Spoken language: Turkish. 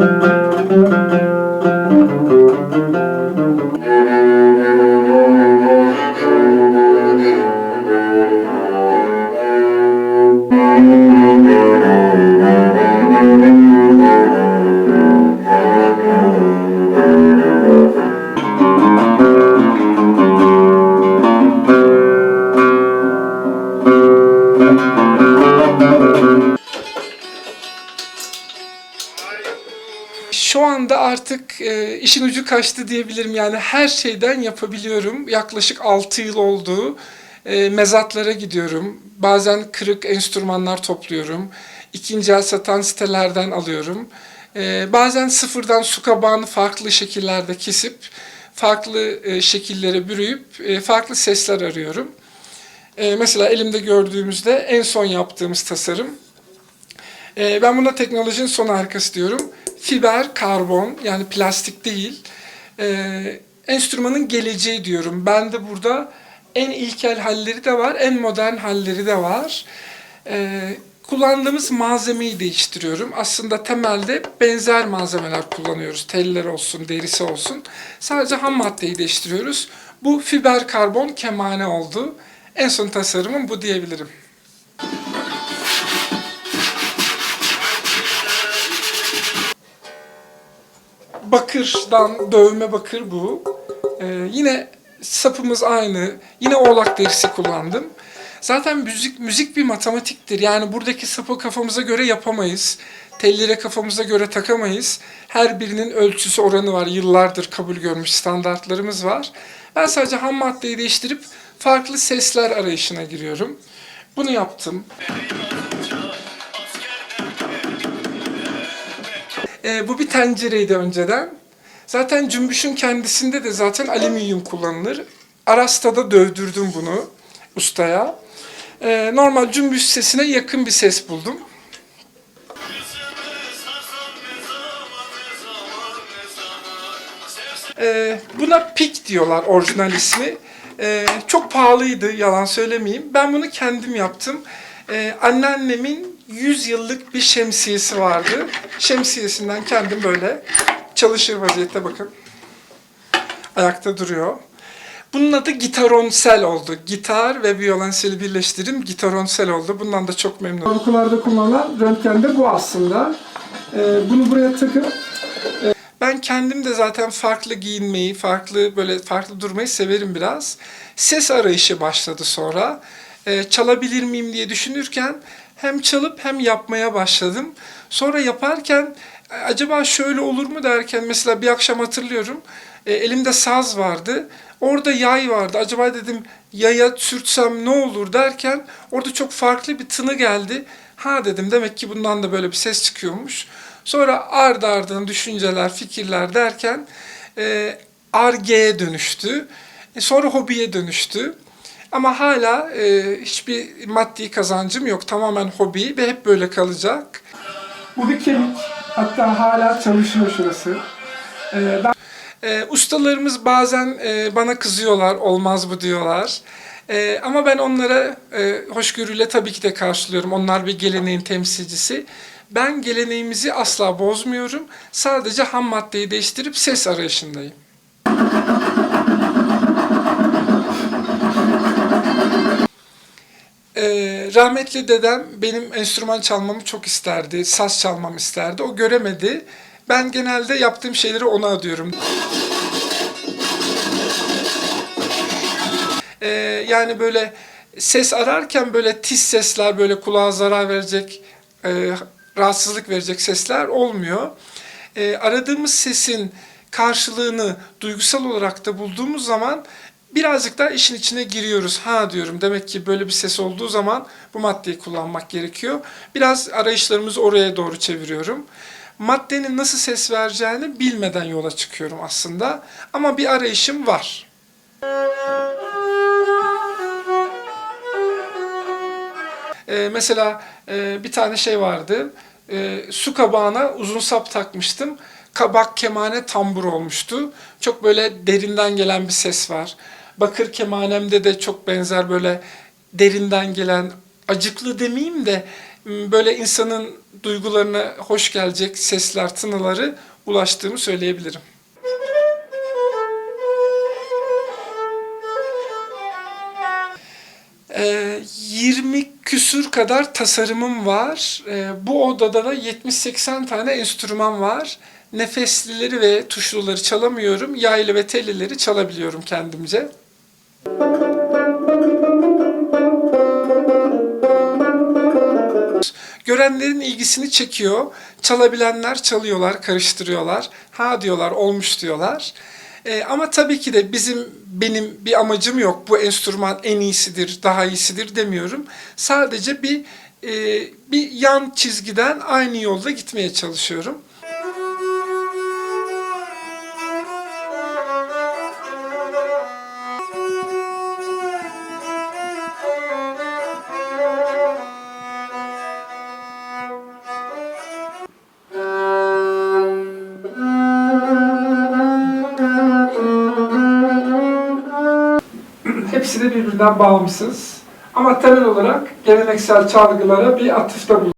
Thank mm -hmm. you. Artık e, işin ucu kaçtı diyebilirim. Yani her şeyden yapabiliyorum. Yaklaşık 6 yıl oldu. E, mezatlara gidiyorum. Bazen kırık enstrümanlar topluyorum. İkinci el satan sitelerden alıyorum. E, bazen sıfırdan su kabağını farklı şekillerde kesip farklı e, şekillere bürüyüp e, farklı sesler arıyorum. E, mesela elimde gördüğümüzde en son yaptığımız tasarım. E, ben buna teknolojinin son harikası diyorum. Fiber karbon yani plastik değil. E, enstrümanın geleceği diyorum. Ben de burada en ilkel halleri de var, en modern halleri de var. E, kullandığımız malzemeyi değiştiriyorum. Aslında temelde benzer malzemeler kullanıyoruz. Teller olsun, derisi olsun. Sadece ham maddeyi değiştiriyoruz. Bu fiber karbon kemane oldu. En son tasarımım bu diyebilirim. Bakırdan dövme bakır bu. Ee, yine sapımız aynı. Yine oğlak derisi kullandım. Zaten müzik müzik bir matematiktir. Yani buradaki sapı kafamıza göre yapamayız. Tellere kafamıza göre takamayız. Her birinin ölçüsü oranı var. Yıllardır kabul görmüş standartlarımız var. Ben sadece ham maddeyi değiştirip farklı sesler arayışına giriyorum. Bunu yaptım. Ee, bu bir tencereydi önceden. Zaten cümbüşün kendisinde de zaten alüminyum kullanılır. Arasta'da dövdürdüm bunu ustaya. Ee, normal cümbüş sesine yakın bir ses buldum. Ee, buna pik diyorlar orijinal ismi. Ee, çok pahalıydı yalan söylemeyeyim. Ben bunu kendim yaptım. Ee, anneannemin 100 yıllık bir şemsiyesi vardı. Şemsiyesinden kendim böyle çalışır vaziyette bakın. Ayakta duruyor. Bunun adı gitaronsel oldu. Gitar ve violonseli birleştirdim. Gitaronsel oldu. Bundan da çok memnunum. Korkularda kullanılan röntgende bu aslında. Ee, bunu buraya takıp ben kendim de zaten farklı giyinmeyi, farklı böyle farklı durmayı severim biraz. Ses arayışı başladı sonra. Ee, çalabilir miyim diye düşünürken hem çalıp hem yapmaya başladım. Sonra yaparken "E, acaba şöyle olur mu derken mesela bir akşam hatırlıyorum. e, elimde saz vardı. Orada yay vardı. Acaba dedim yaya sürtsem ne olur derken orada çok farklı bir tını geldi. Ha dedim demek ki bundan da böyle bir ses çıkıyormuş. Sonra ard ardına düşünceler, fikirler derken e, argeye dönüştü. E, sonra hobiye dönüştü. Ama hala e, hiçbir maddi kazancım yok. Tamamen hobi ve hep böyle kalacak. Bu bir kemik. Hatta hala çalışıyor şurası. E, ben e, ustalarımız bazen e, bana kızıyorlar, olmaz bu diyorlar. E, ama ben onlara e, hoşgörüyle tabii ki de karşılıyorum. Onlar bir geleneğin temsilcisi. Ben geleneğimizi asla bozmuyorum. Sadece ham maddeyi değiştirip ses arayışındayım. Ee, rahmetli dedem benim enstrüman çalmamı çok isterdi, saz çalmamı isterdi. O göremedi. Ben genelde yaptığım şeyleri ona adıyorum. Ee, yani böyle ses ararken böyle tiz sesler, böyle kulağa zarar verecek, e, rahatsızlık verecek sesler olmuyor. E, aradığımız sesin karşılığını duygusal olarak da bulduğumuz zaman birazcık daha işin içine giriyoruz. Ha diyorum demek ki böyle bir ses olduğu zaman bu maddeyi kullanmak gerekiyor. Biraz arayışlarımızı oraya doğru çeviriyorum. Maddenin nasıl ses vereceğini bilmeden yola çıkıyorum aslında. Ama bir arayışım var. Ee, mesela e, bir tane şey vardı. Ee, su kabağına uzun sap takmıştım. Kabak kemane tambur olmuştu. Çok böyle derinden gelen bir ses var. Bakır kemanemde de çok benzer böyle derinden gelen acıklı demeyeyim de m, böyle insanın duygularına hoş gelecek sesler, tınıları ulaştığımı söyleyebilirim. Ee, 20 küsür kadar tasarımım var. Ee, bu odada da 70-80 tane enstrüman var. Nefeslileri ve tuşluları çalamıyorum. Yaylı ve tellileri çalabiliyorum kendimce. Görenlerin ilgisini çekiyor. Çalabilenler çalıyorlar, karıştırıyorlar. Ha diyorlar, olmuş diyorlar. E, ama tabii ki de bizim benim bir amacım yok. Bu enstrüman en iyisidir, daha iyisidir demiyorum. Sadece bir e, bir yan çizgiden aynı yolda gitmeye çalışıyorum. Hepsi de birbirinden bağımsız. Ama temel olarak geleneksel çalgılara bir atıfta bulunuyor.